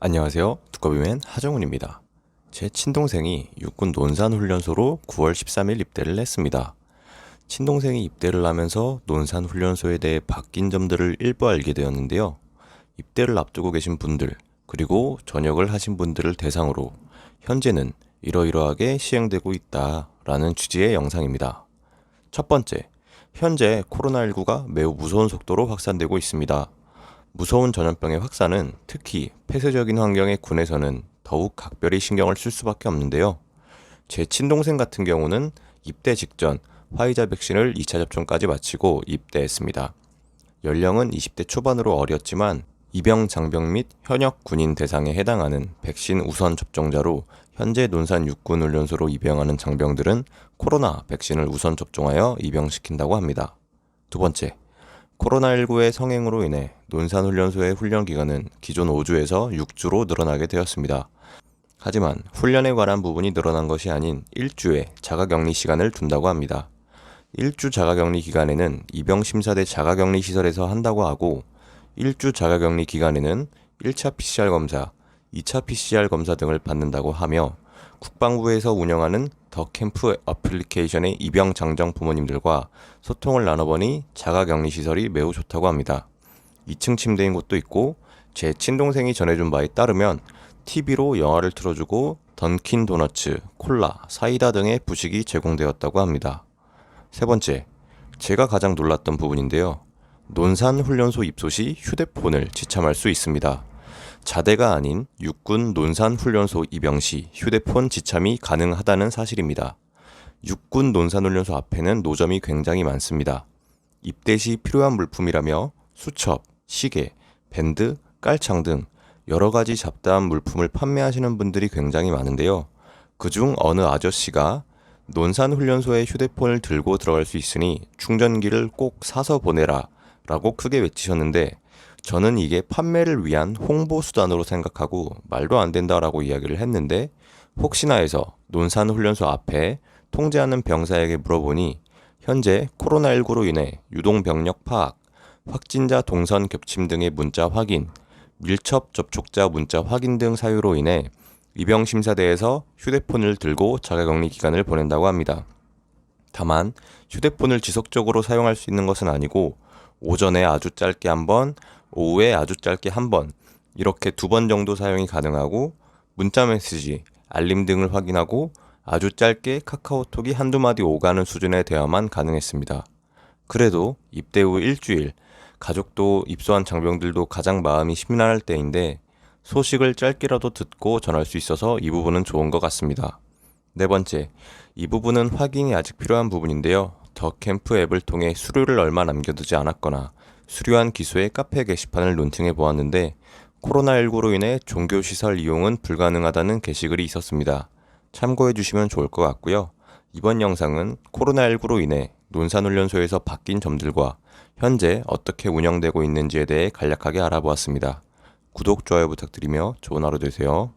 안녕하세요. 두꺼비맨 하정훈입니다. 제 친동생이 육군 논산훈련소로 9월 13일 입대를 했습니다. 친동생이 입대를 하면서 논산훈련소에 대해 바뀐 점들을 일부 알게 되었는데요. 입대를 앞두고 계신 분들, 그리고 전역을 하신 분들을 대상으로 현재는 이러이러하게 시행되고 있다라는 취지의 영상입니다. 첫 번째, 현재 코로나19가 매우 무서운 속도로 확산되고 있습니다. 무서운 전염병의 확산은 특히 폐쇄적인 환경의 군에서는 더욱 각별히 신경을 쓸 수밖에 없는데요. 제 친동생 같은 경우는 입대 직전 화이자 백신을 2차 접종까지 마치고 입대했습니다. 연령은 20대 초반으로 어렸지만 입영 장병 및 현역 군인 대상에 해당하는 백신 우선 접종자로 현재 논산 육군 훈련소로 입영하는 장병들은 코로나 백신을 우선 접종하여 입영시킨다고 합니다. 두 번째, 코로나19의 성행으로 인해 논산훈련소의 훈련 기간은 기존 5주에서 6주로 늘어나게 되었습니다. 하지만 훈련에 관한 부분이 늘어난 것이 아닌 1주의 자가격리 시간을 둔다고 합니다. 1주 자가격리 기간에는 입영심사대 자가격리 시설에서 한다고 하고 1주 자가격리 기간에는 1차 PCR 검사, 2차 PCR 검사 등을 받는다고 하며 국방부에서 운영하는 더 캠프 어플리케이션의 입영 장정 부모님들과 소통을 나눠보니 자가격리 시설이 매우 좋다고 합니다. 2층 침대인 곳도 있고 제 친동생이 전해준 바에 따르면 TV로 영화를 틀어주고 던킨 도너츠, 콜라, 사이다 등의 부식이 제공되었다고 합니다. 세 번째, 제가 가장 놀랐던 부분인데요. 논산 훈련소 입소 시 휴대폰을 지참할 수 있습니다. 자대가 아닌 육군 논산 훈련소 입영 시 휴대폰 지참이 가능하다는 사실입니다. 육군 논산 훈련소 앞에는 노점이 굉장히 많습니다. 입대 시 필요한 물품이라며 수첩, 시계, 밴드, 깔창 등 여러 가지 잡다한 물품을 판매하시는 분들이 굉장히 많은데요. 그중 어느 아저씨가 논산 훈련소에 휴대폰을 들고 들어갈 수 있으니 충전기를 꼭 사서 보내라 라고 크게 외치셨는데 저는 이게 판매를 위한 홍보 수단으로 생각하고 말도 안 된다라고 이야기를 했는데 혹시나 해서 논산 훈련소 앞에 통제하는 병사에게 물어보니 현재 코로나19로 인해 유동 병력 파악, 확진자 동선 겹침 등의 문자 확인, 밀접 접촉자 문자 확인 등 사유로 인해 입영 심사대에서 휴대폰을 들고 자가격리 기간을 보낸다고 합니다. 다만 휴대폰을 지속적으로 사용할 수 있는 것은 아니고 오전에 아주 짧게 한 번, 오후에 아주 짧게 한 번, 이렇게 두 번 정도 사용이 가능하고 문자 메시지, 알림 등을 확인하고 아주 짧게 카카오톡이 한두 마디 오가는 수준의 대화만 가능했습니다. 그래도 입대 후 일주일, 가족도 입소한 장병들도 가장 마음이 심란할 때인데 소식을 짧게라도 듣고 전할 수 있어서 이 부분은 좋은 것 같습니다. 네 번째, 이 부분은 확인이 아직 필요한 부분인데요. 더 캠프 앱을 통해 수료를 얼마 남겨두지 않았거나 수료한 기수의 카페 게시판을 논팅해 보았는데 코로나19로 인해 종교 시설 이용은 불가능하다는 게시글이 있었습니다. 참고해 주시면 좋을 것 같고요. 이번 영상은 코로나19로 인해 논산훈련소에서 바뀐 점들과 현재 어떻게 운영되고 있는지에 대해 간략하게 알아보았습니다. 구독, 좋아요 부탁드리며 좋은 하루 되세요.